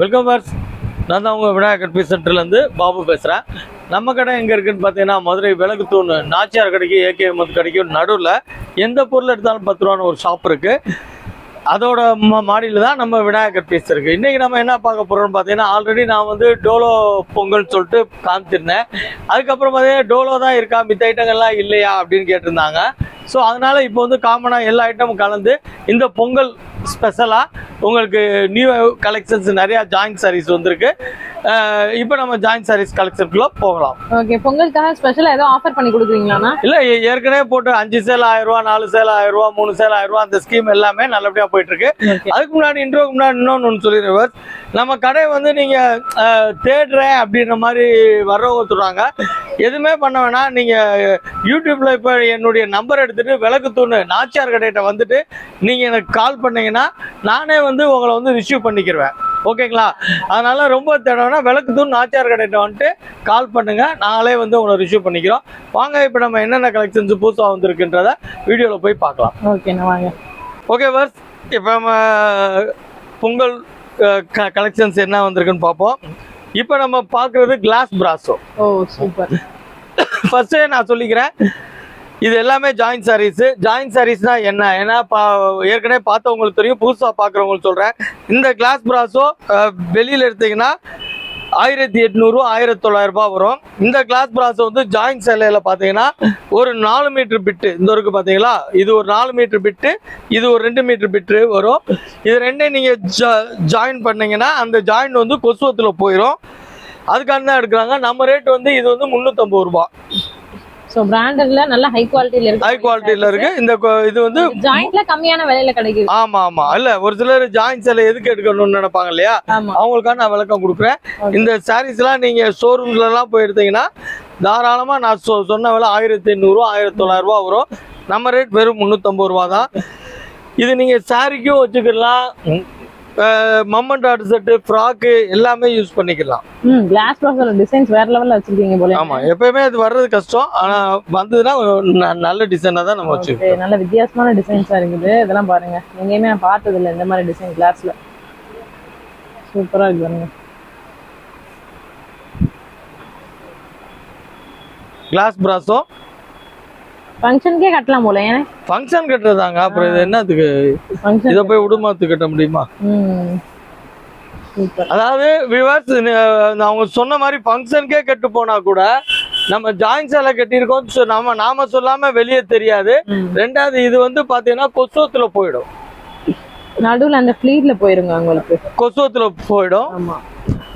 Welcome purse நான் தான் உங்கள் விநாயகர் பி சென்டர்லேருந்து பாபு பேசுகிறேன் நம்ம கடை எங்கே இருக்குன்னு பார்த்தீங்கன்னா மதுரை விளக்கு தூண் நாச்சியார் கடைக்கு ஏகே மது கடைக்கும் நடுவில் எந்த பொருள் எடுத்தாலும் பத்து ரூபான்னு ஒரு ஷாப் இருக்குது அதோட ம மாடியில் தான் நம்ம விநாயகர் பீஸ் இருக்குது இன்றைக்கி நம்ம என்ன பார்க்க போகிறோம்னு பார்த்தீங்கன்னா ஆல்ரெடி நான் வந்து டோலோ பொங்கல்னு சொல்லிட்டு காமிச்சிருந்தேன். அதுக்கப்புறம் பார்த்தீங்கன்னா டோலோ தான் இருக்கா மித்த ஐட்டங்கள்லாம் இல்லையா அப்படின்னு கேட்டிருந்தாங்க. ஸோ அதனால இப்போ வந்து காமனாக எல்லா ஐட்டமும் கலந்து இந்த பொங்கல் ஸ்பெஷலாக உங்களுக்கு நியூ கலெக்ஷன்ஸ் நிறையா ஜாயின்ட் சாரீஸ் வந்திருக்கு. இப்போ நம்ம ஜாயின்ட் சாரீஸ் கலெக்ஷனுக்குள்ள போகலாம். ஓகே பொங்கலுக்காக ஸ்பெஷலா ஏதோ ஆஃபர் பண்ணி கொடுக்குறீங்களாண்ணா இல்லை ஏற்கனவே போட்டு அஞ்சு சேல் ஆயிரம் ரூபா நாலு சேல் ஆயிரம் ரூபா மூணு சேல் ஆயிரம் ரூபா அந்த ஸ்கீம் எல்லாமே நல்லபடியாக போயிட்டு இருக்கு அதுக்கு முன்னாடி இன்ட்ரோக்கு முன்னாடி இன்னொன்று ஒன்று சொல்லிடுவேன் நம்ம கடை வந்து நீங்கள் தேடுறேன் அப்படின்ற மாதிரி வர்றவங்க சொல்கிறாங்க எதுவுமே பண்ண வேணாம். நீங்கள் யூடியூப்பில் இப்போ என்னுடைய நம்பர் எடுத்துகிட்டு விளக்கு தூணு நாச்சியார் கடையிட்ட வந்துட்டு நீங்கள் எனக்கு கால் பண்ணீங்கன்னா நானே வந்து உங்களை வந்து ரிசீவ் பண்ணிக்கிருவேன். ஓகேங்களா அதனால ரொம்ப தேடனா விளக்கு தூண் நாச்சியார் கடையிட்ட வந்துட்டு கால் பண்ணுங்க. நாங்களே வந்து உங்களை ரிசீவ் பண்ணிக்கிறோம். வாங்க இப்போ நம்ம என்னென்ன கலெக்ஷன்ஸ் புதுசாக வந்திருக்குன்றத வீடியோவில் போய் பார்க்கலாம். ஓகேண்ணா வாங்க. ஓகே பஸ் இப்போ நம்ம பொங்கல் கலெக்ஷன்ஸ் என்ன வந்திருக்குன்னு பார்ப்போம். இப்போ நம்ம பார்க்குறது கிளாஸ் பிராஸோ ஓ சூப்பர் ஃபர்ஸ்டே நான் சொல்லிக்கிறேன். இது எல்லாமே ஜாயின்ட் சாரீஸ் ஜாயின்ட் சாரீஸ்னா என்ன? ஏன்னா பா ஏற்கனவே பார்த்தவங்களுக்கு தெரியும் புதுசாக பார்க்குறவங்களுக்கு சொல்கிறேன் இந்த கிளாஸ் ப்ராஸோ வெளியில் எடுத்தீங்கன்னா ஆயிரத்தி எட்நூறு ஆயிரத்தி தொள்ளாயிரம் ரூபாய் வரும். இந்த கிளாஸ் ப்ராஸோ வந்து ஜாயின்ட் சேலையில் பார்த்தீங்கன்னா ஒரு நாலு மீட்ரு பிட்டு இந்த வரைக்கும் பார்த்தீங்களா? இது ஒரு நாலு மீட்ரு பிட்டு இது ஒரு ரெண்டு மீட்ரு பிட்டு வரும். இது ரெண்டையும் நீங்கள் ஜாயின் பண்ணிங்கன்னா அந்த ஜாயின் வந்து கொசுவத்தில் போயிடும் அதுக்காக தான் எடுக்கிறாங்க. நம்ம ரேட் வந்து இது வந்து முந்நூற்றம்பது ரூபா சோ பிராண்டட்ல நல்ல ஹை குவாலிட்டில இருக்கு. ஹை குவாலிட்டியில் இருக்கு. இந்த இது வந்து ஜாயிண்ட்ல கம்மியான விலையில கிடைக்குது. ஆமா ஆமா. இல்ல ஒரு சிலர் ஜாயின் சேலை எதுக்கு எடுக்கணும்னு நினைப்பாங்க இல்லையா? அவங்களுக்கான நான் விளக்கம் கொடுக்குறேன். இந்த சாரீஸ் எல்லாம் நீங்க ஷோரூம்ல எல்லாம் போய் எடுத்தீங்கன்னா தாராளமா நான் சொன்ன விலை ஆயிரத்தி எண்ணூறு ஆயிரத்தி தொள்ளாயிரம் ரூபா வரும். நம்ம ரேட் வெறும் முந்நூற்றம்பது ரூபா தான். இது நீங்க சாரிக்கும் வச்சுக்கலாம் மம்மன் டாட் செட்டு ஃப்ராக்கு எல்லாமே யூஸ் பண்ணிக்கலாம். ம் கிளாஸ் பாக்ஸோட டிசைன்ஸ் வேற லெவல்ல வச்சிருக்கீங்க போல. ஆமா எப்பயுமே அது வர்றது கஷ்டம். ஆனா வந்ததுன்னா நல்ல டிசைனா தான் நம்ம வச்சுக்கோம் Okay, நல்ல வித்தியாசமான டிசைன்ஸா இருக்குது. இதெல்லாம் பாருங்க. எங்கேயுமே நான் பார்த்தது இல்ல இந்த மாதிரி டிசைன் கிளாஸ்ல சூப்பரா இருக்கு பாருங்க. கிளாஸ் பிராஸும் ஃபங்க்ஷனுக்கே கட்டலாம் போல ஏன்னா ஃபங்க்ஷன் கட்டுறதாங்க. அப்புறம் இது என்னத்துக்கு? இதை போய் உடுமாத்து கட்ட முடியுமா? அதாவது விவர்ஸ் அவங்க சொன்ன மாதிரி ஃபங்க்ஷனுக்கே கெட்டு போனா கூட நம்ம ஜாயின் சேலை கட்டியிருக்கோம். சொ- நம்ம நாம சொல்லாம வெளியே தெரியாது. ரெண்டாவது இது வந்து பாத்தீங்கன்னா கொசுவத்துல போயிடும். நடுவுல அந்த ஃபிளீட்ல போயிருங்க உங்களுக்கு. கொசுவத்துல போயிடும்.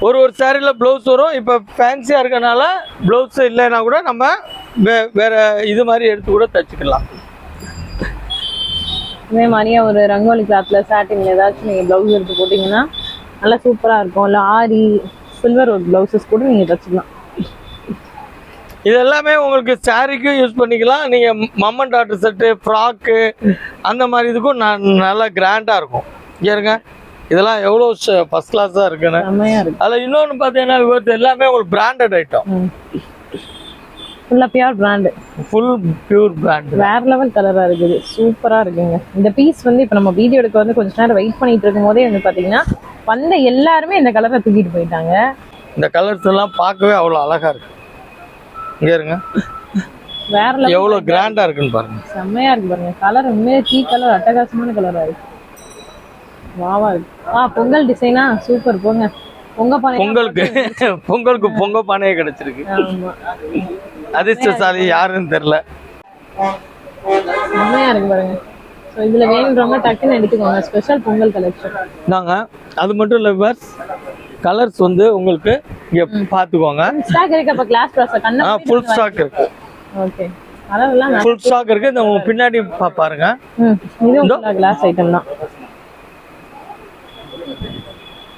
ஒரு ஒரு சாரியில் ப்ளவுஸ் வரும். இப்போ ஃபேன்சியாக இருக்கனால ப்ளவுஸ் இல்லைன்னா கூட நம்ம வே வேற இது மாதிரி எடுத்து கூட தச்சுக்கலாம். இதே மாதிரியே ஒரு ரங்கோலி கிளாத்ல சாட்டின்ல ஏதாச்சும் நீங்க பிளவுஸ் எடுத்து போட்டீங்கன்னா நல்லா சூப்பரா இருக்கும். இல்ல ஆரி சில்வர் ஒரு பிளவுசஸ் கூட நீங்க தச்சுக்கலாம். இது எல்லாமே உங்களுக்கு சாரிக்கும் யூஸ் பண்ணிக்கலாம். நீங்கள் மம்மன் டாக்டர் செட்டு ஃப்ராக்கு அந்த மாதிரி இதுக்கும் நான் நல்லா கிராண்டாக இருக்கும். இங்க இதெல்லாம் எவ்வளோ ஃபஸ்ட் கிளாஸாக இருக்குன்னு. அதில் இன்னொன்று பார்த்தீங்கன்னா எல்லாமே உங்களுக்கு பிராண்டட் ஐட்டம் ஃபுல்லா pure brand full pure brand வேற லெவல் கலரா இருக்குது. சூப்பரா இருக்குங்க. இந்த பீஸ் வந்து இப்ப நம்ம வீடியோ எடுக்க வந்து கொஞ்ச நேரம் வெயிட் பண்ணிட்டு இருக்கும் போதே வந்து பாத்தீங்கன்னா வந்த எல்லாருமே இந்த கலரை தூக்கிட்டு போயிட்டாங்க. இந்த கலர்ஸ் எல்லாம் பார்க்கவே அவ்வளோ அழகாக இருக்கு. இங்கே இருங்க. வேற லெவல் எவ்வளோ கிராண்டாக இருக்குன்னு பாருங்க. செம்மையா இருக்கு பாருங்க. கலர் உண்மையே டீ கலர் அட்டகாசமான கலரா இருக்கு. வாவா இருக்கு. ஆ பொங்கல் டிசைனா சூப்பர் போங்க. பொங்க பானை பொங்கலுக்கு பொங்கலுக்கு பொங்க பானையே கிடைச்சிருக்கு. அதிர்ஷ்டசாலி யாருன்னு தெரியல. செம்மையா இருக்கு பாருங்க. ஸோ இதுல வேணுன்றவங்க டக்குன்னு எடுத்துக்கோங்க. ஸ்பெஷல் பொங்கல் கலெக்ஷன் நாங்க அது மட்டும் இல்லை பஸ் கலர்ஸ் வந்து உங்களுக்கு இங்க பார்த்துக்கோங்க ஸ்டாக் இருக்கு அப்ப கிளாஸ் கண்ணா ஃபுல் ஸ்டாக் இருக்கு. ஓகே ஃபுல் ஸ்டாக் இருக்கு. இந்த பின்னாடி பாருங்க. இதுவும் கிளாஸ் ஐட்டம் தான்.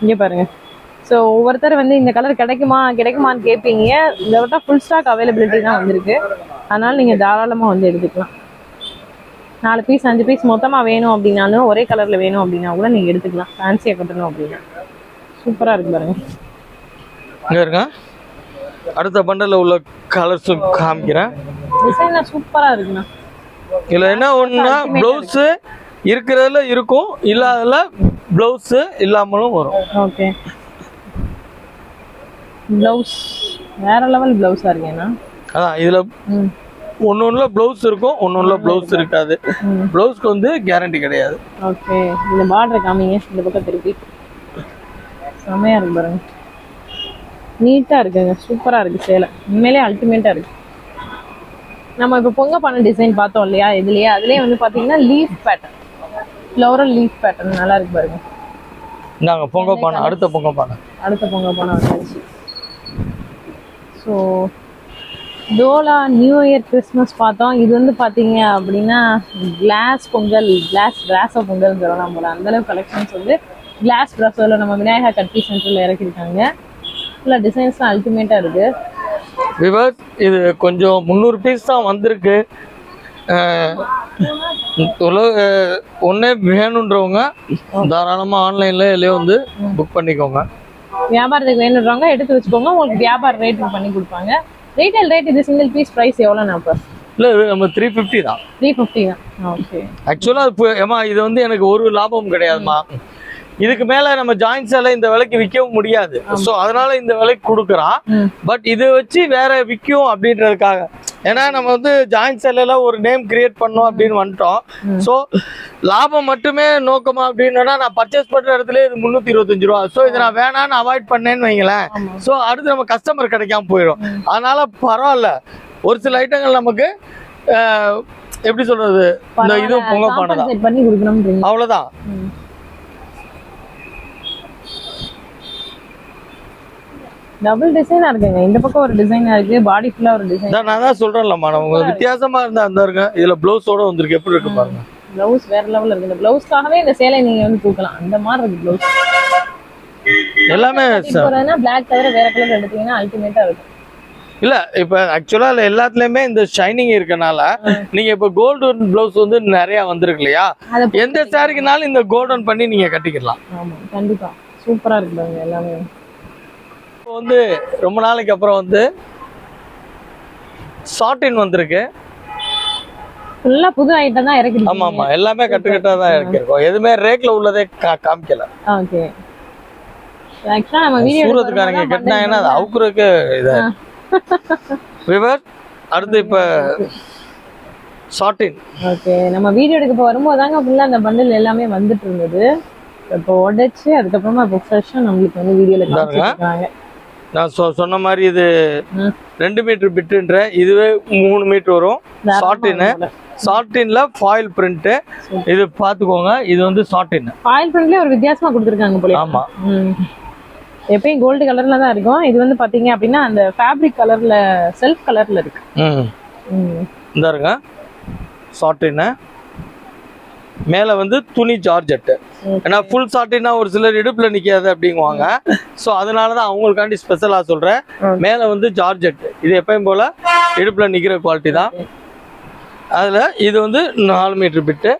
இங்க பாருங்க. ஸோ ஒவ்வொருத்தர் வந்து இந்த கலர் கிடைக்குமா கிடைக்குமான்னு கேட்பீங்க இந்த விட்டா ஃபுல் ஸ்டாக் அவைலபிலிட்டி தான் வந்திருக்கு. அதனால நீங்க தாராளமா வந்து எடுத்துக்கலாம். நாலு பீஸ் அஞ்சு பீஸ் மொத்தமா வேணும் அப்படின்னாலும் ஒரே கலர்ல வேணும் அப்படின்னா கூட நீங்க எடுத்துக்கலாம். ஃபேன்சியா கட்டணும் அப்படின்னா. சூப்பரா இருக்கு பாருங்க. இங்க இருங்க. அடுத்த பண்டல்ல உள்ள கலர்ஸும் காமிக்கிறேன். டிசைன்லாம் சூப்பரா இருக்குண்ணா. இதுல என்ன ஒண்ணுன்னா பிளவுஸ் இருக்கிறதுல இருக்கும் இல்லாததுல பிளவுஸ் இல்லாமலும் வரும். ஓகே ப்ளவுஸ் வேற லெவல் ப்ளவுஸா இருக்கேண்ணா அதான் இதுல ஒன்று ஒன்றில் ப்ளவுஸ் இருக்கும் ஒன்று ஒன்றில் ப்ளவுஸ் இருக்காது. ப்ளவுஸ்க்கு வந்து கேரண்டி கிடையாது. ஓகே இந்த பார்டர் காமிங்க இந்த பக்கம் திருப்பி. செமையா இருக்கு பாருங்க. நீட்டா இருக்குங்க சூப்பரா இருக்கு சேலை. உண்மையிலே அல்டிமேட்டா இருக்கு. நம்ம இப்போ பொங்க பண்ண டிசைன் பார்த்தோம் இல்லையா இதுலயே? அதுலயே வந்து பாத்தீங்கன்னா leaf pattern floral leaf pattern நல்லா இருக்கு பாருங்க. இந்தாங்க பொங்க பானை அடுத்த பொங்க பானை. அடுத்த பொங்க போன வந்தாச்சு ஸோ டோலா நியூ இயர் கிறிஸ்மஸ் பார்த்தோம் இது வந்து பார்த்தீங்க அப்படின்னா கிளாஸ் பொங்கல் கிளாஸ் ராச பொங்கல் சொல்லலாம் போல. அந்த அளவு கலெக்ஷன்ஸ் வந்து கிளாஸ் ட்ரெஸ்ஸில் நம்ம விநாயகா கட்பி சென்டரில் இறக்கிருக்காங்க ஃபுல்லாக டிசைன்ஸ்லாம் அல்டிமேட்டாக இருக்குது விவர்ஸ் இது கொஞ்சம் முந்நூறு பீஸ் தான் வந்திருக்கு. உலக ஒன்றே வேணுன்றவங்க தாராளமாக ஆன்லைனில் இல்லையோ வந்து புக் பண்ணிக்கோங்க. வியாபாரத்துக்கு வேணுன்றவங்க எடுத்து வச்சுக்கோங்க. உங்களுக்கு வியாபார ரேட்டுக்கு பண்ணி கொடுப்பாங்க. ரீட்டைல் ரேட் இது சிங்கிள் பீஸ் ப்ரைஸ் எவ்வளோண்ணா இப்போ இல்லை நம்ம த்ரீ ஃபிஃப்டி தான். த்ரீ ஃபிஃப்டி தான். ஓகே ஆக்சுவலாக இப்போ ஏமா இது வந்து எனக்கு ஒரு லாபம் கிடையாதுமா இதுக்கு மேல நம்ம ஜாயின்ஸ் எல்லாம் இந்த விலைக்கு விற்கவும் முடியாது. ஸோ அதனால இந்த விலைக்கு கொடுக்குறான் பட் இதை வச்சு வேற விற்கும் அப்படின்றதுக்காக. ஏன்னா நம்ம வந்து ஜாயின்ட் செல்லாம் ஒரு நேம் கிரியேட் பண்ணோம் அப்படின்னு வந்துட்டோம். ஸோ லாபம் மட்டுமே நோக்கமா அப்படின்னா நான் பர்ச்சேஸ் பண்ற இடத்துல இது முந்நூற்றி இருபத்தஞ்சு ரூபா. ஸோ இதை நான் வேணான்னு அவாய்ட் பண்ணேன்னு வைங்களேன். ஸோ அடுத்து நம்ம கஸ்டமர் கிடைக்காம போயிடும். அதனால பரவாயில்ல. ஒரு சில ஐட்டங்கள் நமக்கு எப்படி சொல்றது? இந்த இது பொங்க பானை தான் காம்பன்சேட் பண்ணி கொடுக்கணும்ன்றீங்க. அவ்வளவுதான். டபுள் டிசைனா இருக்குங்க. இந்த பக்கம் ஒரு டிசைனா இருக்கு. பாடி ஃபுல்லா ஒரு டிசைன் நான் தான் சொல்றேன்லம்மா. நம்ம வித்தியாசமா இருந்தா அந்த இருங்க. இதுல பிளவுஸோட வந்திருக்கு. எப்படி இருக்கு பாருங்க. பிளவுஸ் வேற லெவல்ல இருக்கு. இந்த பிளவுஸ்க்காகவே இந்த சேலை நீங்க வந்து தூக்கலாம். அந்த மாதிரி இருக்கு பிளவுஸ் எல்லாமே பிளாக் தவிர வேற கலர் எடுத்தீங்கன்னா அல்டிமேட்டா இருக்கும். இல்ல இப்ப ஆக்சுவலா எல்லாத்துலயுமே இந்த ஷைனிங் இருக்கனால நீங்க இப்ப கோல்டன் பிளவுஸ் வந்து நிறைய வந்திருக்கு இல்லையா? எந்த சாரிக்குனாலும் இந்த கோல்டன் பண்ணி நீங்க கட்டிக்கலாம். ஆமா கண்டிப்பா. சூப்பரா இருக்கு எல்லாமே. இப்போ வந்து ரொம்ப நாளைக்கு அப்புறம் வந்து சாட்டின் வந்திருக்கு. ஃபுல்லா புது ஐட்டம் தான் இறக்கி ஆமா ஆமா. எல்லாமே கட்டுக்கட்டா தான் இறக்கிருக்கோம் எதுவுமே ரேக்ல உள்ளதே காமிக்கல. ஓகே. ஆக்சுவலா நம்ம வீடியோ சூரத்துக்காரங்க கட்டினாங்கன்னா அது அவுக்குறதுக்கு இதா விவர் அடுத்து இப்ப சாட்டின் ஓகே. நம்ம வீடியோ எடுக்க இப்போ வரும்போது தாங்க ஃபுல்லா அந்த பண்டில் எல்லாமே வந்துட்டு இருந்தது. இப்போ உடைச்சு அதுக்கப்புறமா இப்போ ஃப்ரெஷ்ஷாக நம்மளுக்கு வந்து இந்தாங்க. காமிச்சிருக்காங்க நான் சொன்ன மாதிரி இது. ரெண்டு மீட்டர் பிட்டுன்ற இதுவே மூணு மீட்டர் வரும். சாட்டின் சாட்டின்ல ஃபாயில் பிரிண்ட் இது பாத்துக்கோங்க இது வந்து சாட்டின் ஆயில் பிரிண்ட்லயே ஒரு வித்தியாசமா கொடுத்துருக்காங்க போல ஆமா. ம். எப்பயும் கோல்டு கலர்ல தான் இருக்கும். இது வந்து பாத்தீங்க அப்படின்னா அந்த ஃபேப்ரிக் கலர்ல செல்ஃப் கலர்ல இருக்கு. இந்த இருங்க சாட்டின் மேல வந்து துணி ஜார்ஜெட் ஏன்னா ஃபுல் சாட்டினா ஒரு சிலர் இடுப்புல நிக்காது அப்படிங்குவாங்க. ஸோ அதனால தான் அவங்களுக்காண்டி ஸ்பெஷலா சொல்றேன். Okay. மேல வந்து ஜார்ஜெட் இது எப்பயும் போல இடுப்புல நிக்கிற குவாலிட்டி தான். அதுல இது வந்து நாலு மீட்டர் பிட்டு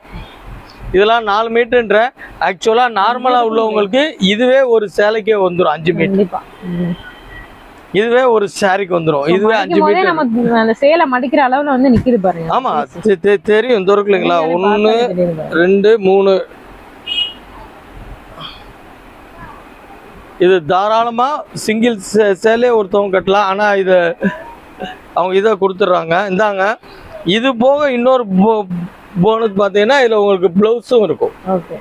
இதெல்லாம் நாலு மீட்டர்ன்ற ஆக்சுவலா நார்மலா உள்ளவங்களுக்கு இதுவே ஒரு சேலைக்கே வந்துடும் அஞ்சு மீட்டர். இதுவே ஒரு சாரிக்கு வந்துடும் இதுவே அஞ்சு மீட்டர் நம்ம சேலை மடிக்கிற அளவுல வந்து நிக்குது பாருங்க. ஆமா தெரியும். இந்த இருக்குங்களா ஒன்னு. ரெண்டு மூணு. இது தாராளமா சிங்கிள் சேலே ஒருத்தவங்க கட்டலாம். ஆனா இது அவங்க இதை கொடுத்துட்றாங்க. இந்தாங்க. இது போக இன்னொரு போனஸ் பார்த்தீங்கன்னா இதுல உங்களுக்கு பிளவுஸும் இருக்கும். ஓகே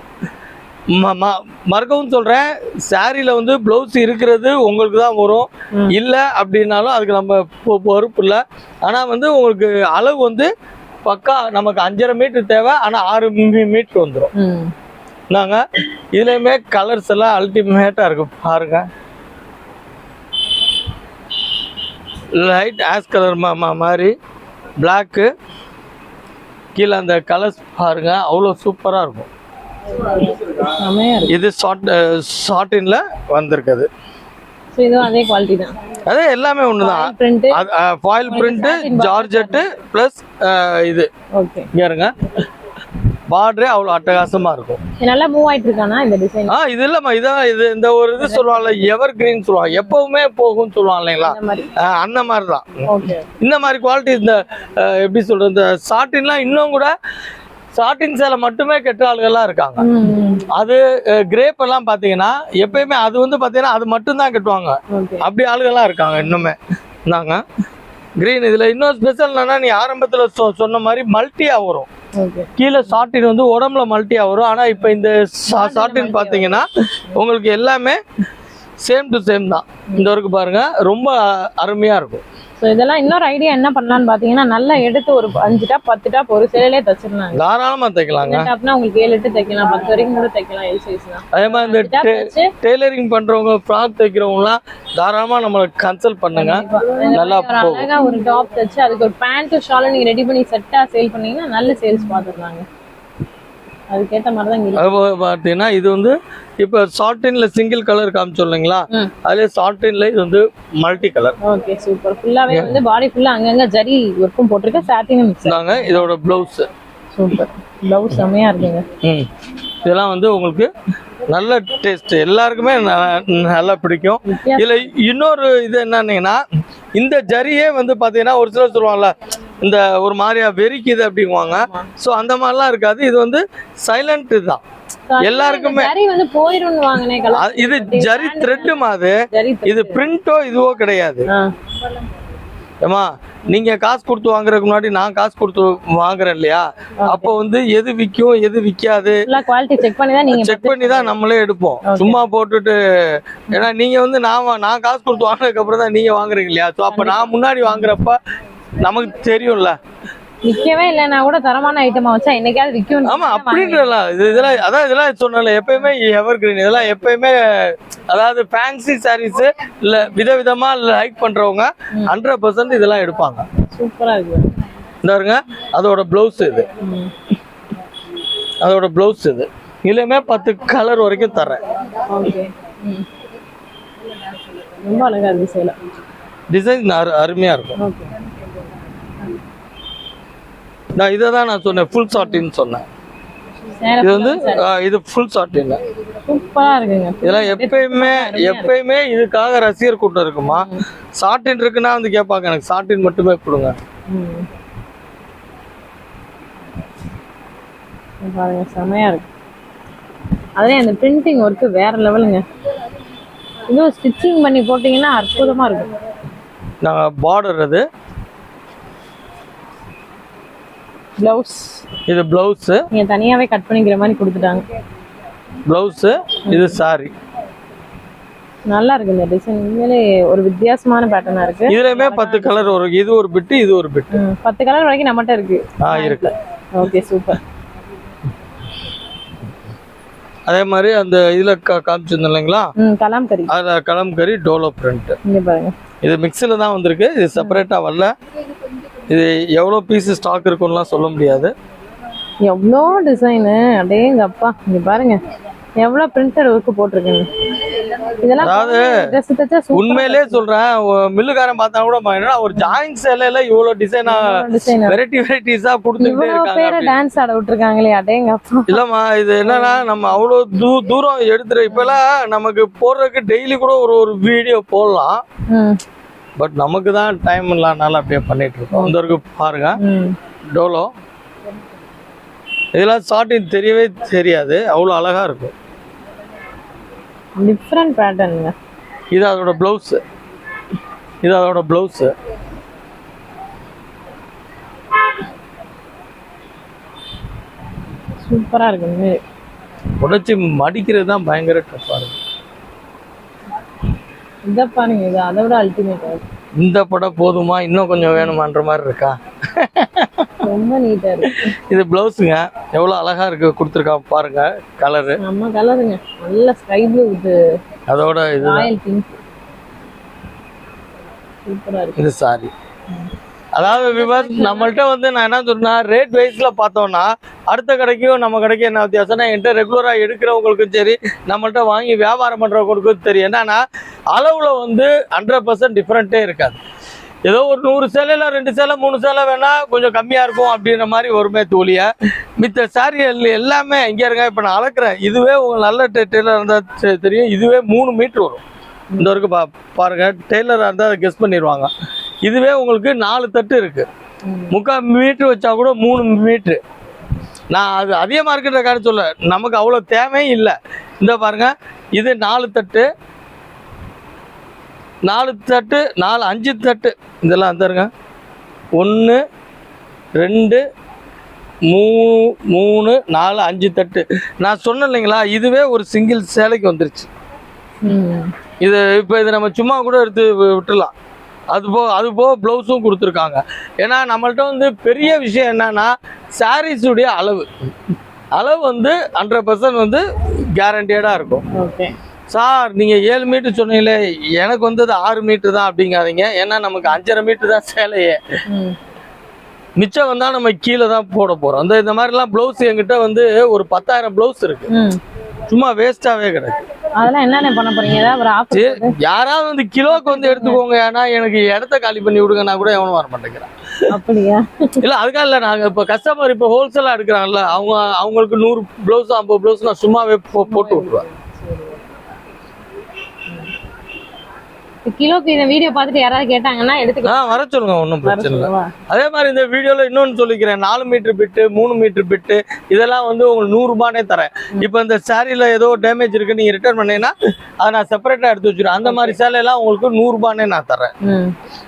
மறக்கவும் சொல்றேன் சாரியில வந்து பிளவுஸ் இருக்கிறது உங்களுக்கு தான் வரும். இல்ல அப்படின்னாலும் அதுக்கு நம்ம பொறுப்பு இல்லை. ஆனா வந்து உங்களுக்கு அளவு வந்து பக்கா நமக்கு அஞ்சரை மீட்டர் தேவை ஆனா ஆறு மீட்டர் வந்துடும் நாங்க இதுலயுமே கலர்ஸ் எல்லாம் அல்டிமேட்டா இருக்கு பாருங்க. லைட் ஆஸ் கலர் மாதிரி பிளாக்கு கீழே அந்த கலர்ஸ் பாருங்க அவ்வளோ சூப்பரா இருக்கும். இது ஷார்ட் ஷார்டின்ல வந்திருக்குது. அதே குவாலிட்டி தான். அதே எல்லாமே ஒண்ணுதான். Print foil print georgette plus இது. ஓகே இங்க பார்டரே அவ்வளோ அட்டகாசமா இருக்கும். நல்லா மூவ் ஆயிட்டு இருக்கானா இந்த டிசைன் ஆ இது இல்லம்மா இதான் இது இந்த ஒரு இது சொல்லுவாங்கல்ல எவர் கிரீன் சொல்லுவாங்க. எப்பவுமே போகும்னு சொல்லுவாங்க இல்லைங்களா? அந்த மாதிரி. தான் ஓகே இந்த மாதிரி குவாலிட்டி இந்த எப்படி சொல்றது இந்த சாட்டின்லாம் இன்னும் கூட சாட்டின் சேலை மட்டுமே கெட்ட ஆளுகள்லாம் இருக்காங்க. அது கிரேப் எல்லாம் பாத்தீங்கன்னா எப்பயுமே அது வந்து பாத்தீங்கன்னா அது மட்டும்தான் கட்டுவாங்க. அப்படி ஆளுகள்லாம் இருக்காங்க இன்னுமே. இந்தாங்க. கிரீன் இதுல இன்னொரு ஸ்பெஷல் என்னன்னா நீ ஆரம்பத்துல சொ- சொன்ன மாதிரி மல்டியா வரும். கீழே சாட்டின் வந்து உடம்புல மல்டியா வரும். ஆனா இப்ப இந்த சாட்டின் பாத்தீங்கன்னா உங்களுக்கு எல்லாமே சேம் டு சேம் தான். இந்த வரைக்கும் பாருங்க ரொம்ப அருமையா இருக்கும். ஸோ இதெல்லாம் இன்னொரு ஐடியா என்ன பண்ணலாம்னு பாத்தீங்கன்னா நல்லா எடுத்து ஒரு அஞ்சு டாப் பத்து டாப் ஒரு சேலையிலே தச்சிடலாங்க. தாராளமா தைக்கலாங்க. இந்த டாப்னா உங்களுக்கு ஏழு எட்டு தைக்கலாம் பத்து வரைக்கும் கூட தைக்கலாம் எல் சைஸ் தான். அதே மாதிரி இந்த டெய்லரிங் பண்றவங்க ஃப்ராக் தைக்கிறவங்கலாம் தாராளமா நம்மளை கன்சல்ட் பண்ணுங்க. நல்லா ஒரு போகும். அழகா ஒரு டாப் தச்சு அதுக்கு ஒரு பேண்ட் ஷாலும் நீங்க ரெடி பண்ணி செட்டா சேல் பண்ணீங்கன்னா நல்ல சேல்ஸ் பாத்துக்கலாங்க அதுக்கேத்த மாதிரி தான் பார்த்தீங்கன்னா இது வந்து இப்போ சாட்டின்ல சிங்கிள் கலர் காமிச்சோம் இல்லைங்களா? ம். அதுல சாட்டின்ல இது வந்து மல்டி கலர் ஓகே சூப்பர் ஃபுல்லாவே வந்து பாடி ஃபுல்லா அங்கங்க ஜரி ஒர்க்கும் போட்டிருக்க சாட்டினும் மிக்ஸ் இதோட பிளவுஸ் சூப்பர் பிளவுஸ் செம்மையா இருக்குங்க. இதெல்லாம் வந்து உங்களுக்கு நல்ல டேஸ்ட் எல்லாருக்குமே நல்லா பிடிக்கும். இதுல இன்னொரு இது என்னன்னீங்கன்னா இந்த ஜரியே வந்து பாத்தீங்கன்னா ஒரு சிலர் சொல்லுவாங்கல்ல இந்த ஒரு மாதிரியா வெறிக்குது அப்படிங்குவாங்க. ஸோ அந்த மாதிரிலாம் இருக்காது. இது வந்து சைலண்ட் தான். எல்லாருக்குமே இது ஜரி த்ரெட்டு மாதிரி ஜரி இது பிரிண்டோ இதுவோ கிடையாது. ஏமா நீங்க காசு கொடுத்து வாங்குறதுக்கு முன்னாடி நான் காசு கொடுத்து வாங்குறேன் இல்லையா? அப்போ வந்து எது விற்கும் எது விற்காது செக் பண்ணி தான் நம்மளே எடுப்போம். சும்மா போட்டுட்டு ஏன்னா நீங்க வந்து நான் நான் காசு கொடுத்து வாங்கினதுக்கு அப்புறம் தான் நீங்க வாங்குறீங்க இல்லையா? ஸோ அப்போ நான் முன்னாடி வாங்குறப்ப நமக்கு தெரியும்ல. விக்கவே இல்லைன்னா கூட தரமான ஐட்டமா வச்சா என்னைக்காவது விக்கும் ஆமா அப்படின்றலாம் இது இதெல்லாம் அதான் இதெல்லாம் சொன்னல எப்பயுமே எவர் கிரீன் இதெல்லாம் எப்பயுமே அதாவது ஃபேன்சி சாரீஸ் இல்ல விதவிதமா லைக் பண்றவங்க ஹண்ட்ரட் பர்சன்ட் இதெல்லாம் எடுப்பாங்க. சூப்பரா இருக்கு. இந்த பாருங்க அதோட பிளவுஸ் இது. அதோட பிளவுஸ் இது. இதுலயுமே பத்து கலர் வரைக்கும் தரேன். ரொம்ப அழகா இருக்கு டிசைன் அருமையா இருக்கும். ஓகே. நான் இதை தான் நான் சொன்னேன் ஃபுல் சாட்டின்னு சொன்னேன். இது வந்து இது ஃபுல் இருக்குங்க. இதெல்லாம் எப்பயுமே எப்பயுமே இதுக்காக ரசிகர் கூட்டம் இருக்குமா? சாட்டின் இருக்குன்னா வந்து கேட்பாங்க எனக்கு சாட்டின் மட்டுமே கொடுங்க. பாருங்க செமையா இருக்கு. அதே அந்த பிரிண்டிங் ஒர்க்கு வேற லெவலுங்க இன்னும் ஸ்டிச்சிங் பண்ணி போட்டீங்கன்னா அற்புதமா இருக்கும் நாங்கள் பார்டர் அது. பிளவுஸ் இது பிளவுஸு நீங்க தனியாவே கட் பண்ணிக்கிற மாதிரி கொடுத்துட்டாங்க. பிளவுஸு இது சாரி நல்லா இருக்கு இந்த டிசைன் உண்மையிலே ஒரு வித்தியாசமான பேட்டர்னா இருக்கு. இதுலயுமே பத்து கலர் வரும் இது ஒரு பிட்டு இது ஒரு பிட்டு பத்து கலர் வரைக்கும் நம்மகிட்ட இருக்கு. ஆ இருக்கு. ஓகே சூப்பர் அதே மாதிரி அந்த இதுல காமிச்சிருந்தோம் இல்லைங்களா கலாம்கரி அதுல கலம்கரி டோலோ பிரிண்ட் இது மிக்ஸில் தான் வந்திருக்கு. இது செப்பரேட்டா வரல. இது எவ்வளோ பீஸ் ஸ்டாக் இருக்கும்லாம் சொல்ல முடியாது. எவ்வளோ டிசைனு? அடேங்க அப்பா இங்க பாருங்க. எவ்வளவு பிரிண்டட் ஒர்க் போட்டிருக்கீங்க. இதெல்லாம் உண்மையிலே சொல்றேன் மில்லுக்காரன் பார்த்தா கூட என்னடா ஒரு ஜாயின் சேலையில இவ்வளவு டிசைனா வெரைட்டி வெரைட்டிஸா இவ்வளவு இருக்காங்க டான்ஸ் ஆட விட்டுருக்காங்களே அடேங்க இல்லம்மா இது என்னன்னா நம்ம அவ்வளோ தூ தூரம் எடுத்துரு இப்பெல்லாம் நமக்கு போடுறதுக்கு டெய்லி கூட ஒரு ஒரு வீடியோ போடலாம். பட் நமக்கு தான் டைம் இல்லாதனால அப்படியே பண்ணிட்டு இருக்கோம் இந்த வரைக்கும் பாருங்க. டோலோ. இதெல்லாம் சாட்டின் தெரியவே தெரியாது. அவ்வளோ அழகா இருக்கும். டிஃப்ரெண்ட் பேட்டர்னுங்க இது அதோட பிளவுஸ் இது அதோட பிளவுஸ் சூப்பரா இருக்கு. உடைச்சி மடிக்கிறது தான் பயங்கர டஃப்பாக இருக்கும். இதை பாருங்க இது அதை விட அல்டிமேட் இந்த படம் போதுமா? இன்னும் கொஞ்சம் வேணுமான்ற மாதிரி இருக்கா? ரொம்ப நீட்டா இருக்கு. இது பிளவுஸுங்க எவ்வளோ அழகா இருக்கு கொடுத்துருக்கா பாருங்க கலரு நம்ம கலருங்க நல்ல ஸ்கை ப்ளூ வித் அதோட இது சூப்பரா இருக்கு. இது சாரி அதாவது விவாஸ் நம்மள்ட்ட வந்து நான் என்ன சொன்னா ரேட் வைஸ்ல பார்த்தோம்னா அடுத்த கடைக்கும் நம்ம கடைக்கும் என்ன வித்தியாசம்னா என்கிட்ட ரெகுலரா எடுக்கிறவங்களுக்கும் சரி நம்மள்ட்ட வாங்கி வியாபாரம் பண்றவங்களுக்கும் தெரியும் என்னன்னா அளவுல வந்து ஹண்ட்ரட் பர்சன்ட் டிஃப்ரெண்ட்டே இருக்காது. ஏதோ ஒரு நூறு சேலையில ரெண்டு சேலை மூணு சேலை வேணா கொஞ்சம் கம்மியா இருக்கும் அப்படின்ற மாதிரி ஒருமே தோழிய மித்த சாரி எல்லாமே இங்கே இருங்க இப்போ நான் அளக்குறேன். இதுவே உங்கள் நல்ல டெய்லர் இருந்தால் தெரியும். இதுவே மூணு மீட்ரு வரும். இந்த வரைக்கும் பா பாருங்க டெய்லராக இருந்தால் கெஸ் பண்ணிடுவாங்க இதுவே உங்களுக்கு நாலு தட்டு இருக்கு. ம். முக்கால் மீட்ரு வச்சா கூட மூணு மீட்ரு நான் அது அதிகமாக இருக்கிற காரணம் சொல்ல நமக்கு அவ்வளோ தேவையும் இல்லை. இந்த பாருங்க இது நாலு தட்டு. நாலு தட்டு நாலு அஞ்சு தட்டு. இதெல்லாம் தருங்க ஒன்று ரெண்டு மூ மூணு நாலு அஞ்சு தட்டு. நான் சொன்னேன் இல்லைங்களா இதுவே ஒரு சிங்கிள் சேலைக்கு வந்துருச்சு. இது இப்போ இது நம்ம சும்மா கூட எடுத்து வி- விட்டுடலாம் அது போ அது போக ப்ளவுஸும் கொடுத்துருக்காங்க. ஏன்னா நம்மள்ட்ட வந்து பெரிய விஷயம் என்னன்னா உடைய அளவு. அளவு வந்து ஹண்ட்ரட் பர்சன்ட் வந்து கேரண்டீடாக இருக்கும். ஓகே சார் நீங்கள் ஏழு மீட்டர் சொன்னீங்களே எனக்கு வந்தது ஆறு மீட்டர் தான் அப்படிங்காதீங்க. ஏன்னா நமக்கு அஞ்சரை மீட்டர் தான் சேலையே. மிச்சம் வந்தால் நம்ம கீழே தான் போட போகிறோம் அந்த இந்த மாதிரிலாம் ப்ளவுஸ் என்கிட்ட வந்து ஒரு பத்தாயிரம் ப்ளவுஸ் இருக்கு. சும்மா வேஸ்ட்டாகவே கிடக்கு. அதெல்லாம் என்னென்ன பண்ண போறீங்க? ஏதாவது ஒரு ஆஃபர் சரி, யாராவது வந்து கிலோக்கு வந்து எடுத்துக்கோங்க. ஏன்னா எனக்கு இடத்த காலி பண்ணி விடுங்கன்னா கூட எவனும் வர மாட்டேங்கிறான். அப்படியா? இல்ல அதுக்காக இல்ல நாங்க இப்ப கஸ்டமர் இப்ப ஹோல்சேலா எடுக்கிறாங்கல்ல அவங்க அவங்களுக்கு நூறு பிளவுஸ் ஐம்பது பிளவுஸ் நான் சும்மாவே போட்டு விட்டுருவேன் கிலோக்கு இந்த வீடியோ பார்த்துட்டு யாராவது கேட்டாங்கன்னா எடுத்துக்கலாம் வர சொல்லுங்க ஒன்றும் பிரச்சனை இல்லை? அதே மாதிரி இந்த வீடியோல இன்னொன்னு சொல்லிக்கிறேன். நாலு மீட்டர் பிட்டு மூணு மீட்டர் பிட்டு இதெல்லாம் வந்து உங்களுக்கு நூறு ரூபானே தரேன். இப்போ இந்த சாரியில ஏதோ டேமேஜ் இருக்கு நீங்க ரிட்டர்ன் பண்ணீங்கன்னா அதை நான் செப்பரேட்டா எடுத்து வச்சிருவேன் அந்த மாதிரி சேலையெல்லாம் உங்களுக்கு நூறு ரூபானே நான் தரேன்.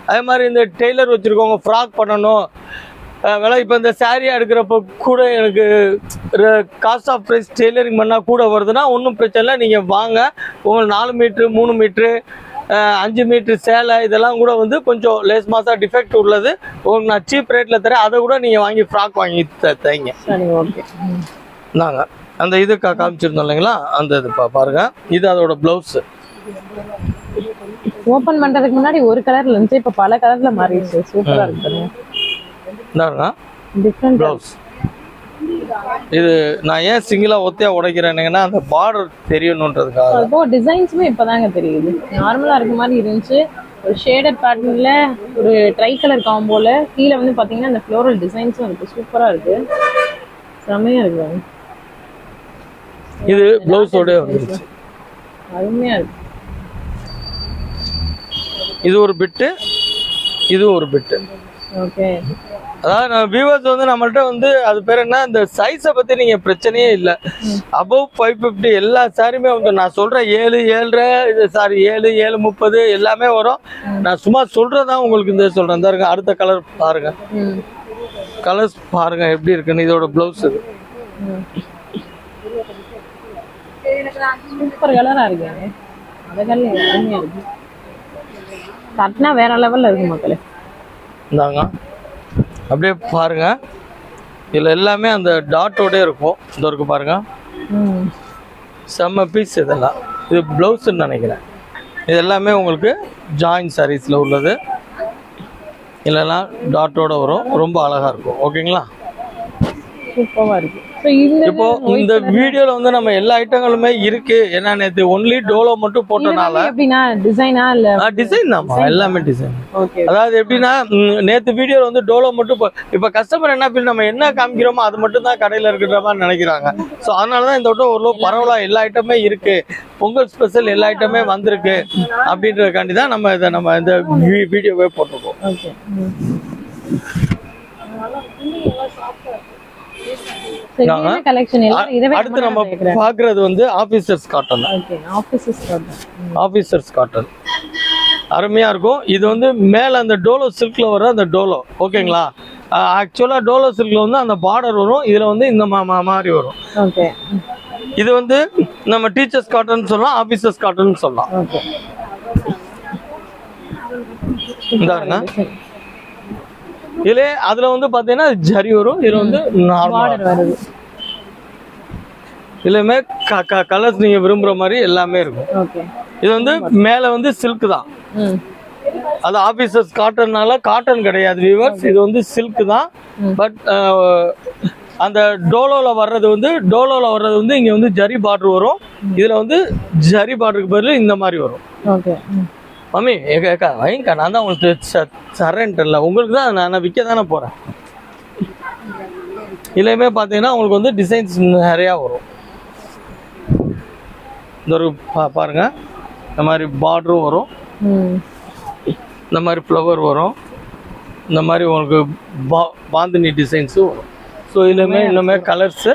அதே மாதிரி இந்த டெய்லர் வச்சுருக்கவங்க ஃப்ராக் பண்ணணும். விலை இப்போ இந்த சாரியாக எடுக்கிறப்ப கூட எனக்கு காஸ்ட் ஆஃப் ப்ரைஸ் டெய்லரிங் பண்ணால் கூட வருதுன்னா ஒன்றும் பிரச்சனை இல்லை. நீங்கள் வாங்க. உங்களுக்கு நாலு மீட்ரு மூணு மீட்ரு அஞ்சு மீட்ரு சேலை இதெல்லாம் கூட வந்து கொஞ்சம் லேஸ் மாதம் டிஃபெக்ட் உள்ளது. உங்களுக்கு நான் சீப் ரேட்டில் தரேன். அதை கூட நீங்கள் வாங்கி ஃப்ராக் வாங்கி தைங்க. ஓகே நாங்கள் அந்த இது காமிச்சிருந்தோம் இல்லைங்களா? அந்த இது பா பாருங்கள் இது அதோட ப்ளவுஸு ஓபன் பண்றதுக்கு முன்னாடி ஒரு கலர்ல இருந்துச்சு. இப்ப பல கலர்ல மாறிடுச்சு. சூப்பரா இருக்கு பாருங்க. டிஃப்ரெண்ட் ப்ளவுஸ் இது நான் ஏன் சிங்கிளா ஒத்தையா உடைக்கிறேனுங்கன்னா அந்த பார்டர் தெரியணுன்றதுக்காக. அப்போ டிசைன்ஸுமே இப்பதாங்க தெரியுது. நார்மலா இருக்க மாதிரி இருந்துச்சு. ஒரு ஷேடட் பேட்டர்ன்ல ஒரு ட்ரை கலர் காம்போல கீழே வந்து பாத்தீங்கன்னா இந்த ஃப்ளோரல் டிசைன்ஸும் இருக்கு. சூப்பரா இருக்கு. செமையா இருக்கு. இது பிளவுஸோட வந்துருச்சு. அருமையா இருக்கு. இது ஒரு பிட்டு இது ஒரு பிட்டு ஓகே அதாவது நம்ம வியூவர்ஸ் வந்து நம்மள்ட்ட வந்து அது பேர் என்ன? இந்த சைஸை பத்தி நீங்க பிரச்சனையே இல்லை. அபவ் ஃபைவ் ஃபிஃப்டி எல்லா சாரியுமே வந்து நான் சொல்றேன் ஏழு ஏழரை இது சாரி ஏழு ஏழு முப்பது எல்லாமே வரும். நான் சும்மா சொல்றதான் உங்களுக்கு இந்த சொல்றேன். இந்த இருங்க அடுத்த கலர் பாருங்க. ம் கலர்ஸ் பாருங்க எப்படி இருக்குன்னு. இதோட பிளவுஸ் இது. சூப்பர் இருக்கு. கட்டினா வேற லெவல்ல இருக்கு மக்களே. இந்தாங்க. அப்படியே பாருங்க. இதுல எல்லாமே அந்த டாட்டோட இருக்கும். இந்த இருக்கு பாருங்க. ம். செம்ம பீஸ் இதெல்லாம். இது ப்ளவுஸ்ன்னு நினைக்கிறேன். இது எல்லாமே உங்களுக்கு ஜாயின் சாரீஸில் உள்ளது. இல்லைலாம் டாட்டோட வரும். ரொம்ப அழகா இருக்கும். ஓகேங்களா சூப்பரா இருக்கு. ஸோ இந்த இப்போ இந்த வீடியோல வந்து நம்ம எல்லா ஐட்டங்களுமே இருக்கு. ஏன்னா நேற்று ஒன்லி டோலோ மட்டும் போட்டனால. எப்படின்னா டிசைனா இல்ல? டிசைன் தான்மா எல்லாமே டிசைன் அதாவது எப்படின்னா நேத்து வீடியோல வந்து டோலோ மட்டும் இப்ப கஸ்டமர் என்ன பண்ணி நம்ம என்ன காமிக்கிறோமோ அது மட்டும் தான் கடையில இருக்கிற மாதிரி நினைக்கிறாங்க. ஸோ அதனாலதான் இந்த வட்டம் ஓரளவு பரவலா எல்லா ஐட்டமே இருக்கு. பொங்கல் ஸ்பெஷல் எல்லா ஐட்டமே வந்திருக்கு. அப்படின்றதுக்காண்டி தான் நம்ம இதை நம்ம இந்த வீடியோவே போட்டிருக்கோம் ஓகே கலெக்ஷன் எல்லாம் இதவே அடுத்து நம்ம பாக்குறது வந்து ஆபீசர்ஸ் காட்டன் ஆபீசர்ஸ் காட்டன் அருமையா இருக்கும். இது வந்து மேல அந்த டோலோ சில்க்ல வர அந்த டோலோ. ஓகேங்களா? ஆக்சுவலா டோலோ சில்க்ல வந்து அந்த பார்டர் வரும். இதுல வந்து இந்த மாதிரி வரும். இது வந்து நம்ம டீச்சர்ஸ் காட்டன் சொல்லலாம் ஆபீசர்ஸ் காட்டன் சொல்லலாம். இந்தாருங்க. இதுல அதுல வந்து பாத்தீங்கன்னா ஜரி வரும். இதுல வந்து நார்மல் வருது. இதுலயுமே கலர்ஸ் நீங்க விரும்புற மாதிரி எல்லாமே இருக்கும். இது வந்து மேல வந்து சில்க் தான். அது ஆபீசர்ஸ் காட்டன்னால காட்டன் கிடையாது வியூவர்ஸ் இது வந்து சில்க் தான். பட் அந்த டோலோல வர்றது வந்து டோலோல வர்றது வந்து இங்க வந்து ஜரி பார்டர் வரும். இதுல வந்து ஜரி பார்டருக்கு பதில் இந்த மாதிரி வரும். மம்மி ஏக்கா ஏக்கா வைங்கக்கா நான் தான் உங்களுக்கு ச- தரேன்ட்டேன்ல உங்களுக்கு தான் நான் விற்க தானே போறேன். இதுலையுமே பார்த்தீங்கன்னா உங்களுக்கு வந்து டிசைன்ஸ் நிறையா வரும். இந்த ஒரு பா பாருங்க. இந்த மாதிரி பார்டரும் வரும். இந்த மாதிரி ஃப்ளவர் வரும். இந்த மாதிரி உங்களுக்கு பா பாந்தினி டிசைன்ஸும் வரும். ஸோ இதுலயுமே இன்னுமே கலர்ஸ்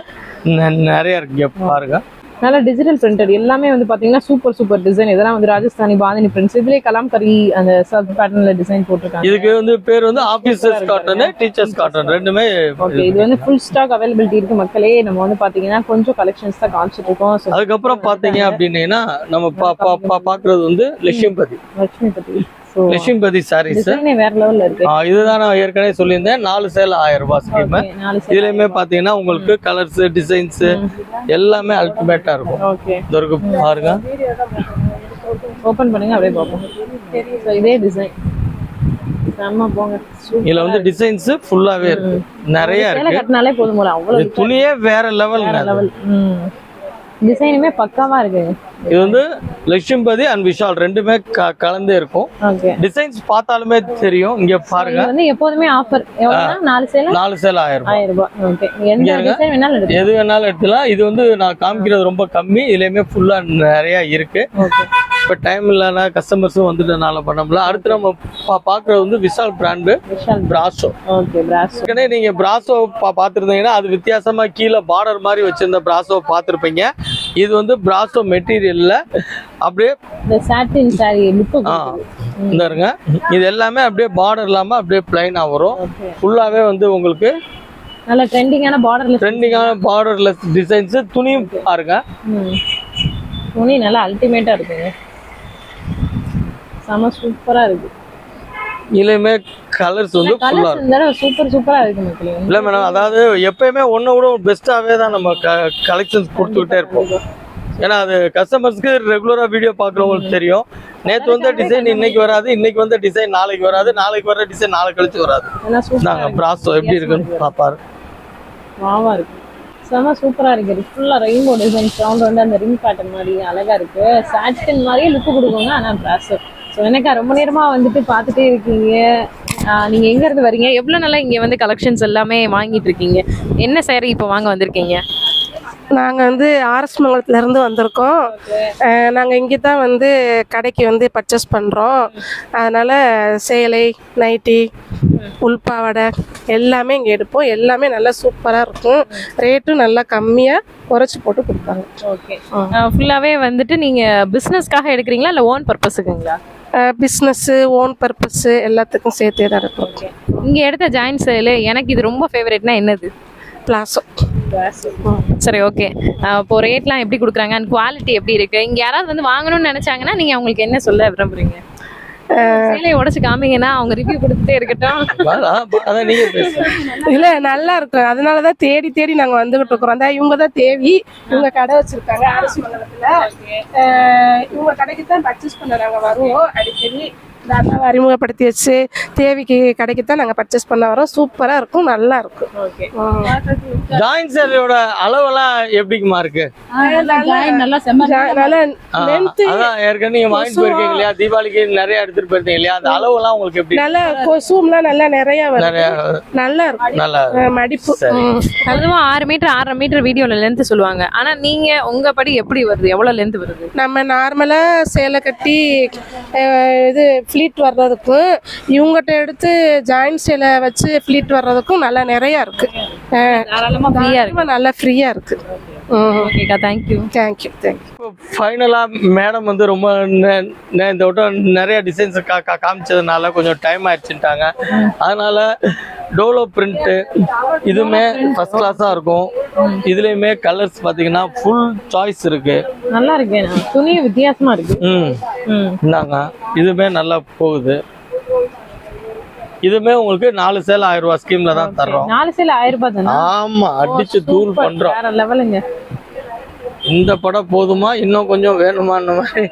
நிறைய இருக்கு. இங்க பாருங்க. நல்ல டிஜிட்டல் பிரிண்டட் எல்லாமே வந்து பாத்தீங்கன்னா சூப்பர் சூப்பர் டிசைன் இதெல்லாம் வந்து ராஜஸ்தானி பாந்தினி பிரிண்ட்ஸ் இதுலயே கலாம்கரி அந்த சப் பேட்டர்ன்ல டிசைன் போட்டிருக்காங்க. இதுக்கு வந்து பேர் வந்து ஆபீசர்ஸ் காட்டன் டீச்சர்ஸ் காட்டன் ரெண்டுமே ஓகே இது வந்து ஃபுல் ஸ்டாக் அவைலபிலிட்டி இருக்கு மக்களே. நம்ம வந்து பாத்தீங்கன்னா கொஞ்சம் கலெக்ஷன்ஸ் தான் காமிச்சிட்டு இருக்கோம். அதுக்கப்புறம் பாத்தீங்க அப்படின்னீங்கன்னா நம்ம பா- பா- பா- பாக்குறது வந்து லட்சுமிபதி. லட்சுமி பத்தி ஸோ லட்சுமிபதி சாரீஸ் வேற லெவல்ல இருக்கு. இதுதான் நான் ஏற்கனவே சொல்லியிருந்தேன். நாலு சேல் ஆயிரம் ரூபாய் ஸ்கீம் இதுலயுமே பாத்தீங்கன்னா உங்களுக்கு கலர்ஸ் டிசைன்ஸ் எல்லாமே அல்டிமேட்டா இருக்கும். இருக்கு பாருங்க. ஓபன் பண்ணுங்க அப்படியே பார்ப்போம். இதே டிசைன். இதுல வந்து டிசைன்ஸ் ஃபுல்லாவே இருக்கு. நிறைய இருக்கு. கட்டினாலே போதும் போல. அவ்வளவு இது துணியே வேற லெவல் லெவல் டிசைனுமே பக்காவா இருக்கு. இது வந்து லட்சுமிபதி அண்ட் விஷால் ரெண்டுமே கலந்தே இருக்கும். டிசைன்ஸ் பார்த்தாலுமே தெரியும். இங்க பாருங்க. வந்து எப்போதுமே ஆஃபர் நாலு சேலை நாலு சேல் ஆயிரம். எது வேணாலும் எடுத்துலாம் இது வந்து நான் காமிக்கிறது ரொம்ப கம்மி. இதுலயுமே ஃபுல்லா நிறைய இருக்கு. இப்ப டைம் இல்லைன்னா கஸ்டமர்ஸும் வந்துட்டனால பண்ண முடியல. அடுத்து நம்ம பா- பாக்குறது வந்து விஷால் பிராண்டு பிராசோ ஏற்கனவே நீங்க பிராசோ பா பார்த்துருந்தீங்கன்னா அது வித்தியாசமா கீழே பார்டர் மாதிரி வச்சிருந்த பிராசோ பார்த்துருப்பீங்க. இது வந்து பிராசோ மெட்டீரியல்ல அப்படியே இந்த இருங்க. இது எல்லாமே அப்படியே பார்டர் இல்லாம அப்படியே பிளைனா வரும். ஓகே ஃபுல்லாவே வந்து உங்களுக்கு நல்ல ட்ரெண்டிங்கான பார்டர்ல ட்ரெண்டிங்கான பார்டர்லெஸ் டிசைன்ஸ் துணியும் பாருங்க. துணி நல்லா அல்டிமேட்டா இருக்குங்க. செம சூப்பரா இருக்கு. இதுலயுமே கலர்ஸ் வந்து ஃபுல்லா தடவை சூப்பர் சூப்பரா இருக்கு மக்களே. இல்ல மேடம் அதாவது எப்பயுமே ஒன்றை விட பெஸ்ட்டாகவே தான் நம்ம கலெக்ஷன்ஸ் கொடுத்துக்கிட்டே இருப்போம். ஏன்னா அது கஸ்டமர்ஸ்க்கு ரெகுலராக வீடியோ பார்க்குறவங்களுக்கு தெரியும். நேற்று வந்த டிசைன் இன்னைக்கு வராது இன்னைக்கு வந்த டிசைன் நாளைக்கு வராது நாளைக்கு வர டிசைன் நாளைக்கு கழிச்சு வராது. நாங்கள் பிராசோ எப்படி இருக்குன்னு பார்ப்பாரு வாவா இருக்கு. செம சூப்பரா இருக்கு. இது ஃபுல்லா ரெயின்போ டிசைன் சவுண்ட் வந்து அந்த ரிங் பேட்டர்ன் மாதிரி அழகா இருக்கு. சாட்டின் மாதிரியே லுக்கு கொடுக்குங்க ஆனா பிராஸ் ஸோ எனக்கா ரொம்ப நேரமா வந்துட்டு பார்த்துட்டே இருக்கீங்க. ஆஹ் நீங்க எங்க இருந்து வரீங்க? எவ்வளவு நாளா இங்க வந்து கலெக்ஷன்ஸ் எல்லாமே வாங்கிட்டு இருக்கீங்க? என்ன சேரீ இப்போ வாங்க வந்திருக்கீங்க? நாங்கள் வந்து ஆர்எஸ் மங்கலத்துலேருந்து வந்திருக்கோம். நாங்கள் இங்கே தான் வந்து கடைக்கு வந்து பர்ச்சேஸ் பண்ணுறோம் அதனால் சேலை நைட்டி உள்பாவாடை எல்லாமே இங்கே எடுப்போம். எல்லாமே நல்லா சூப்பராக இருக்கும். ரேட்டும் நல்லா கம்மியாக குறைச்சி போட்டு கொடுப்பாங்க. ஓகே ஃபுல்லாவே வந்துட்டு நீங்க பிசினஸ்க்காக எடுக்கிறீங்களா? இல்ல ஓன் பர்பஸுக்குங்களா பிஸ்னஸ்ஸு ஓன் பர்பஸ்ஸு எல்லாத்துக்கும் சேர்த்தே தான் இருக்கும் ஓகே இங்க எடுத்த ஜாயின் சேல் எனக்கு இது ரொம்ப ஃபேவரட்னா என்னது? பிளாஸோ சரி ஓகே இப்போ ரேட்லாம் எப்படி கொடுக்குறாங்க? அண்ட் குவாலிட்டி எப்படி இருக்கு? இங்க யாராவது வந்து வாங்கணும்னு நினைச்சாங்கன்னா நீங்க அவங்களுக்கு என்ன சொல்ல விரும்புறீங்க? சேலையை உடைச்சு காமிங்கன்னா அவங்க ரிவ்யூ கொடுத்துட்டே இருக்கட்டும். நீங்க இல்லை நல்லா இருக்கும். அதனால தான் தேடி தேடி நாங்கள் வந்துகிட்டு இருக்கிறோம். அந்த இவங்க தான் தேவி இவங்க கடை வச்சிருக்காங்க அரசு மண்டலத்தில் இவங்க கடைக்கு தான் பர்ச்சேஸ் பண்ண நாங்கள் வருவோம் அடிக்கடி. இந்த அண்ணாவை அறிமுகப்படுத்தி வச்சு தேவிக்கு கடைக்கு தான் நாங்கள் பர்ச்சேஸ் பண்ண வரோம். சூப்பராக இருக்கும் நல்லா இருக்கும். ஓகே. ஜாயின் சேலையோட அளவெல்லாம் எப்படிக்குமா இருக்கு? நல்லா ஏற்கனவே நீங்க வாங்கிட்டு போயிருக்கீங்க இல்லையா தீபாவளிக்கு நிறைய எடுத்துட்டு போயிருந்தீங்க இல்லையா அந்த அளவெல்லாம் உங்களுக்கு எப்படி நல்லா கொசும்லாம் நல்லா நிறைய வருது. நிறைய நல்லா இருக்கும். நல்லா மடிப்பு. அதுவும் ஆறு மீட்டர் ஆறரை மீட்டர் வீடியோல லென்த் சொல்லுவாங்க. ஆனா நீங்க உங்க படி எப்படி வருது? எவ்வளவு லென்த் வருது? நம்ம நார்மலாக சேலை கட்டி இது ஃப்ளீட் வர்றதுக்கும் இவங்ககிட்ட எடுத்து ஜாயின் சேலை வச்சு ஃப்ளீட் வர்றதுக்கும் நல்லா நிறையா இருக்கு. அஹ், தாராளமா ஃப்ரீயா இருக்கு. தாராளமா நல்லா ஃப்ரீயாக இருக்கு. ஓகேக்கா thank you thank you thank you ஃபைனலா மேடம் வந்து ரொம்ப இந்த வட்டம் நிறைய டிசைன்ஸ் கா காமிச்சதுனால கொஞ்சம் டைம் ஆயிடுச்சுட்டாங்க அதனால டோலோ பிரிண்ட் இதுவுமே ஃபர்ஸ்ட் கிளாஸா இருக்கும். இதுலயுமே கலர்ஸ் பாத்தீங்கன்னா ஃபுல் சாய்ஸ் இருக்கு. நல்லா இருக்கு துணியும் வித்தியாசமா இருக்கு. ம். ம். இந்தாங்க. இதுவுமே நல்லா போகுது. இதுவுமே உங்களுக்கு நாலு சேல் ஆயிரம் ரூபாய் ஸ்கீம்ல தான் தர்றோம். நாலு சேல ஆயிரம் ரூபாய் தானே? ஆமா அடிச்சு தூள் பண்றோம். வேற லெவலுங்க. இந்த படம் போதுமா? இன்னும் கொஞ்சம் வேணுமான்னு மாதிரி.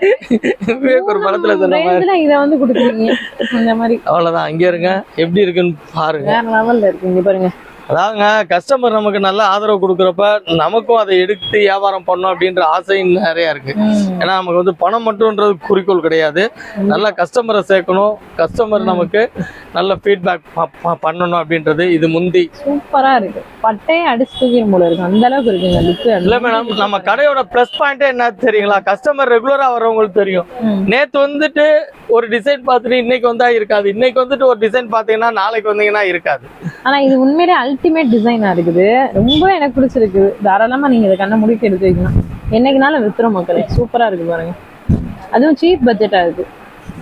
விவேக் ஒரு படத்துல சொன்ன மாதிரி. இதை வந்து கொடுக்குறீங்க. இந்த மாதிரி. அவ்வளவுதான். அங்க இருங்க. எப்படி இருக்குன்னு பாருங்க. வேற லெவல்ல பாருங்க. அதாவதுங்க கஸ்டமர் நமக்கு நல்ல ஆதரவு கொடுக்குறப்ப நமக்கும் அதை எடுத்து வியாபாரம் பண்ணணும் அப்படின்ற ஆசை நிறைய இருக்கு. ஏன்னா நமக்கு வந்து பணம் மட்டும்ன்றது குறிக்கோள் கிடையாது. நல்ல கஸ்டமரை சேர்க்கணும். கஸ்டமர் நமக்கு நல்ல ஃபீட்பேக் பண்ணணும் அப்படின்றது இது முந்தி. சூப்பரா இருக்கு. பட்டையே அடிச்சு தூக்கிடும் போல இருக்கு. அந்த அளவுக்கு இருக்குங்க லுக்கு இல்ல மேடம் நம்ம கடையோட ப்ளஸ் பாயிண்டே என்ன தெரியுங்களா? கஸ்டமர் ரெகுலரா வரவங்களுக்கு தெரியும். நேத்து வந்துட்டு ஒரு டிசைன் பார்த்துட்டு இன்னைக்கு வந்தா இருக்காது. இன்னைக்கு வந்துட்டு ஒரு டிசைன் பாத்தீங்கன்னா நாளைக்கு வந்தீங்கன்னா இருக்காது. ஆனா இது உண்மையிலே அல்டிமேட் டிசைனா இருக்குது. ரொம்ப எனக்கு பிடிச்சிருக்கு. தாராளமா நீங்க இதை கண்ண முடிக்க எடுத்து வைக்கலாம். என்னைக்குனாலும் வித்துரும் மக்களே. சூப்பரா இருக்கு பாருங்க. அதுவும் சீப் பட்ஜெட்டா இருக்கு.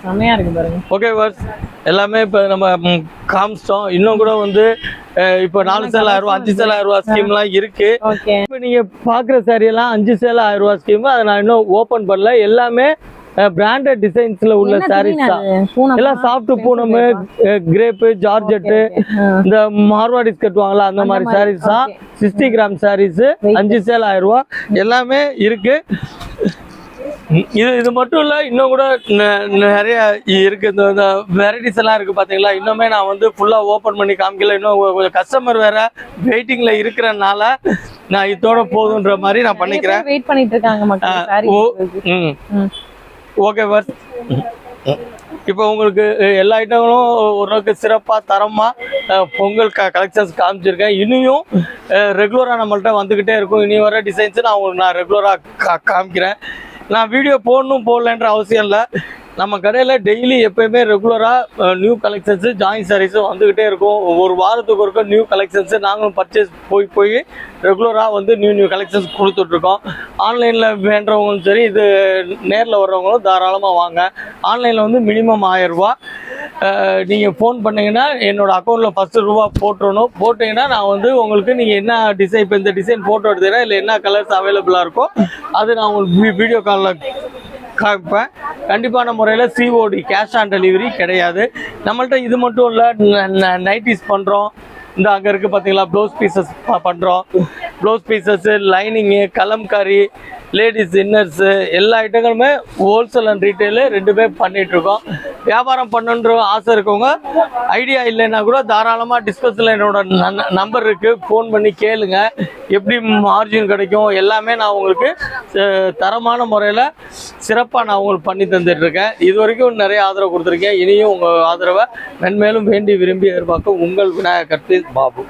செமையா இருக்கு பாருங்க. ஓகே வர்ஸ் எல்லாமே இப்போ நம்ம காமிச்சிட்டோம். இன்னும் கூட வந்து இப்போ நாலு சேல் ஆயிரம் ரூபா அஞ்சு சேல் ஆயிரம் ரூபா ஸ்கீம்லாம் இருக்கு. இப்போ நீங்க பாக்குற saree எல்லாம் அஞ்சு சேல் ஆயிரம் ரூபா ஸ்கீம் அதை நான் இன்னும் ஓபன் பண்ணல. எல்லாமே பிராண்டட் டிசைன்ஸ்ல உள்ள சாரீஸ் தான். எல்லாம் சாஃப்ட் பூனம் கிரேப்பு ஜார்ஜெட்டு இந்த மார்வாடிஸ் கட்டுவாங்கல்ல அந்த மாதிரி சாரீஸ் தான். சிக்ஸ்டி கிராம் சாரீஸ் அஞ்சு சேல் ஆயிரம் ரூபா எல்லாமே இருக்கு. இது இது மட்டும் இல்ல இன்னும் கூட நிறைய இருக்கு. இந்த வெரைட்டிஸ் எல்லாம் இருக்கு பாத்தீங்களா? இன்னுமே நான் வந்து ஃபுல்லா ஓபன் பண்ணி காமிக்கல. இன்னும் கொஞ்சம் கஸ்டமர் வேற வெயிட்டிங்ல இருக்கிறனால நான் இதோட போதுன்ற மாதிரி நான் பண்ணிக்கிறேன். வெயிட் பண்ணிட்டு இருக்காங்க ஓகே பஸ் இப்போ உங்களுக்கு எல்லா ஐட்டங்களும் ஓரளவுக்கு சிறப்பாக தரமாக பொங்கல் க கலெக்ஷன்ஸ் காமிச்சிருக்கேன். இனியும் ரெகுலராக நம்மள்கிட்ட வந்துக்கிட்டே இருக்கும். இனி வர டிசைன்ஸ் நான் உங்களுக்கு நான் ரெகுலராக கா காமிக்கிறேன். நான் வீடியோ போடணும் போடலன்ற அவசியம் இல்லை. நம்ம கடையில் டெய்லி எப்பயுமே ரெகுலராக நியூ கலெக்ஷன்ஸு ஜாயின் சாரீஸும் வந்துக்கிட்டே இருக்கும். ஒரு வாரத்துக்கு ஒருக்க நியூ கலெக்ஷன்ஸு நாங்களும் பர்ச்சேஸ் போய் போய் ரெகுலராக வந்து நியூ நியூ கலெக்ஷன்ஸ் கொடுத்துட்ருக்கோம். ஆன்லைனில் வேண்டவங்களும் சரி இது நேரில் வர்றவங்களும் தாராளமாக வாங்க. ஆன்லைனில் வந்து மினிமம் ஆயிரரூபா நீங்கள் ஃபோன் பண்ணீங்கன்னா என்னோட அக்கௌண்ட்டில் ஃபஸ்ட்டு ரூபா போட்டுடணும் போட்டிங்கன்னா நான் வந்து உங்களுக்கு நீங்கள் என்ன டிசைன் இப்போ இந்த டிசைன் ஃபோட்டோ எடுத்தீங்கன்னா இல்லை என்ன கலர்ஸ் அவைலபிளாக இருக்கோ அது நான் உங்களுக்கு வீடியோ காலில் காமிப்பேன். கண்டிப்பான முறையில் சிஓடி கேஷ் ஆன் டெலிவரி கிடையாது. நம்மள்ட்ட இது மட்டும் இல்லை நைட்டிஸ் பண்ணுறோம் இந்த அங்கே இருக்குது பார்த்தீங்களா ப்ளவுஸ் பீசஸ் பண்ணுறோம் blouse pieces lining kalamkari ladies inners எல்லா ஐட்டங்களுமே ஹோல்சேல் அண்ட் ரீட்டைலு ரெண்டுமே பண்ணிகிட்ருக்கோம் வியாபாரம் பண்ணணுன்ற ஆசை இருக்கவங்க ஐடியா இல்லைன்னா கூட தாராளமாக டிஸ்கஸில் என்னோட நம்பர் இருக்குது ஃபோன் பண்ணி கேளுங்க. எப்படி மார்ஜின் கிடைக்கும்? எல்லாமே நான் உங்களுக்கு தரமான முறையில் சிறப்பாக நான் உங்களுக்கு பண்ணி தந்துட்டுருக்கேன். இது வரைக்கும் நிறைய ஆதரவு கொடுத்துருக்கேன். இனியும் உங்கள் ஆதரவை மென்மேலும் வேண்டி விரும்பி எதிர்பார்க்க உங்கள் விநாயகர் பாபு.